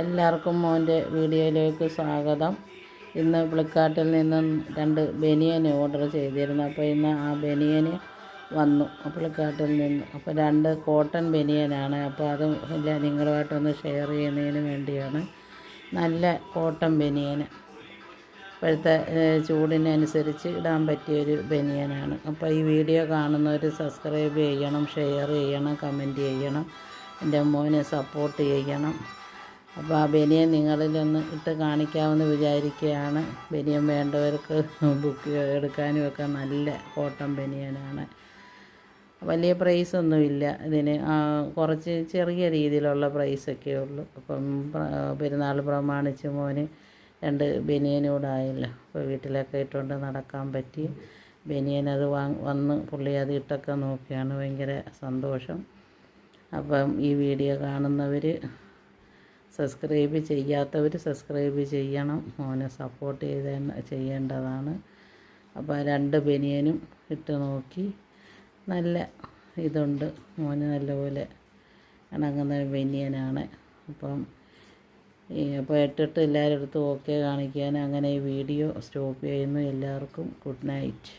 എല്ലാവർക്കും മോന്റെ വീഡിയോയിലേക്ക് സ്വാഗതം. ഇന്ന് ഫ്ലിപ്കാർട്ടിൽ നിന്നും രണ്ട് ബനിയൻ ഓർഡർ ചെയ്തിരുന്നു. അപ്പോൾ ഇന്ന് ആ ബനിയന് വന്നു ഫ്ലിപ്കാർട്ടിൽ നിന്ന്. അപ്പോൾ രണ്ട് കോട്ടൺ ബനിയനാണ്. അപ്പോൾ അത് എല്ലാം നിങ്ങളുമായിട്ടൊന്ന് ഷെയർ ചെയ്യുന്നതിന് വേണ്ടിയാണ്. നല്ല കോട്ടൺ ബനിയൻ ഇപ്പോഴത്തെ ചൂടിനനുസരിച്ച് ഇടാൻ പറ്റിയൊരു ബനിയനാണ്. അപ്പോൾ ഈ വീഡിയോ കാണുന്നവർ സബ്സ്ക്രൈബ് ചെയ്യണം ഷെയർ ചെയ്യണം കമന്റ് ചെയ്യണം. എന്റെ മോനെ സപ്പോർട്ട് ചെയ്യണം. അപ്പോൾ ആ ബനിയൻ നിങ്ങളിലൊന്ന് ഇട്ട് കാണിക്കാമെന്ന് വിചാരിക്കുകയാണ്. ബനിയൻ വേണ്ടവർക്ക് ബുക്ക് എടുക്കാനും ഒക്കെ നല്ല കോട്ടൺ ബനിയനാണ്. വലിയ പ്രൈസ് ഒന്നുമില്ല ഇതിന് കുറച്ച് ചെറിയ രീതിയിലുള്ള പ്രൈസൊക്കെ ഉള്ളൂ. അപ്പം പ്ര- പെരുന്നാൾ പ്രമാണിച്ച് മോന് രണ്ട് ബനിയനൂടായല്ലോ അപ്പോൾ വീട്ടിലൊക്കെ ഇട്ടുകൊണ്ട് നടക്കാൻ പറ്റി. ബനിയൻ അത് വന്ന് പുള്ളി അത് ഇട്ടൊക്കെ നോക്കിയാണ്. ഭയങ്കര സന്തോഷം. അപ്പം ഈ വീഡിയോ കാണുന്നവർ സബ്സ്ക്രൈബ് ചെയ്യാത്തവർ സബ്സ്ക്രൈബ് ചെയ്യണം. മോനെ സപ്പോർട്ട് ചെയ്ത ചെയ്യേണ്ടതാണ്. അപ്പോൾ രണ്ട് ബനിയനും ഇട്ട് നോക്കി. നല്ല ഇതുണ്ട്. മോന് നല്ലപോലെ ഇണങ്ങുന്ന ബനിയനാണ്. അപ്പം അപ്പോൾ ഇട്ടിട്ട് എല്ലാവരുടെ അടുത്തും ഓക്കെ കാണിക്കാൻ. അങ്ങനെ ഈ വീഡിയോ സ്റ്റോപ്പ് ചെയ്യുന്നു. എല്ലാവർക്കും ഗുഡ് നൈറ്റ്